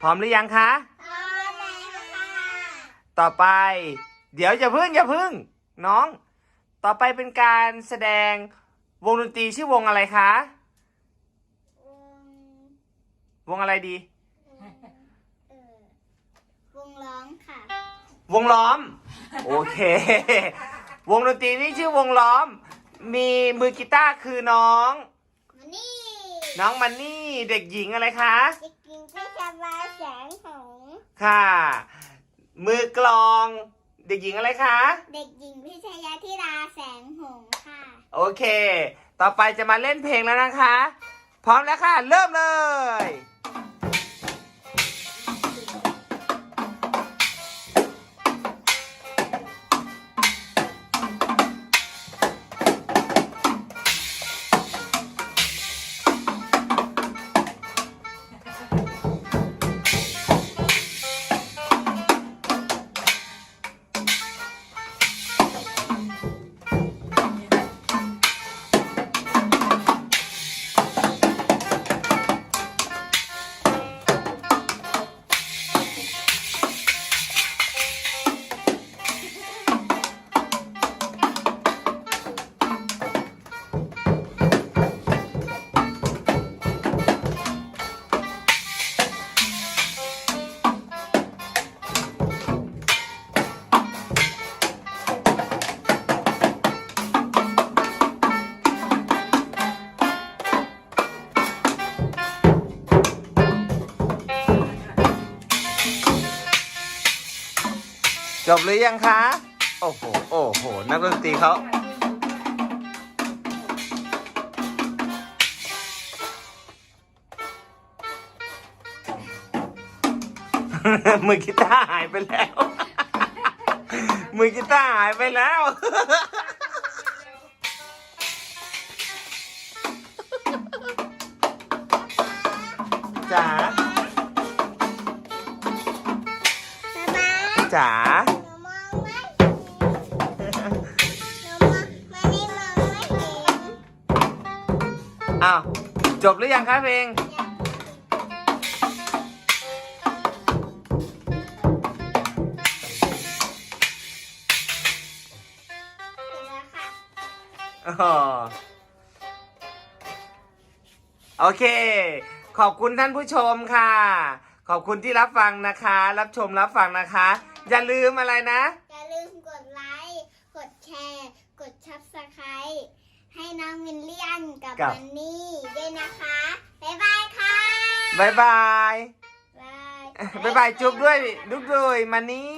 พร้อมหรือยังคะ พร้อมแล้วค่ะ ต่อไป เดี๋ยวอย่าพึ่งอย่าพึ่ง น้อง ต่อไปเป็นการแสดงวงดนตรีชื่อวงอะไรคะ วงวงอะไรดีเออวงร้องค่ะ วงล้อม โอเค วงดนตรีนี่ชื่อวงล้อม มีมือกีตาร์คือน้องมานี่น้องมันนี่เด็กหญิงอะไรคะ เด็ก หญิงที่ชบาแสงหงส์ค่ะ มือกลอง เด็กหญิงอะไรคะ เด็กหญิงพิชยาธิดาแสงหงส์ค่ะ โอเค ต่อไปจะมาเล่นเพลงแล้วนะคะ พร้อมแล้วค่ะ เริ่มเลย จบหรือยังคะ โอ้โห โอ้โห นักดนตรีเขามือกีตาร์หายไปแล้ว มือกีตาร์หายไปแล้ว จ๋า ห็นอ้าวจบหรือยังคะเพลงแล้วค่ะอ๋อโอเค ขอบคุณท่านผู้ชมค่ะ ขอบคุณที่รับฟังนะคะ รับชมรับฟังนะคะ อย่าลืมอะไรนะ อย่าลืมกดไลค์ กดแชร์ กดชับสไครต์ให้น้องมินเลียนกับกับ มันนี่ด้วยนะคะ บ๊ายบายค่ะ บายบาย บาย บายบายจุ๊บด้วยดุ๊บด้วยมานี่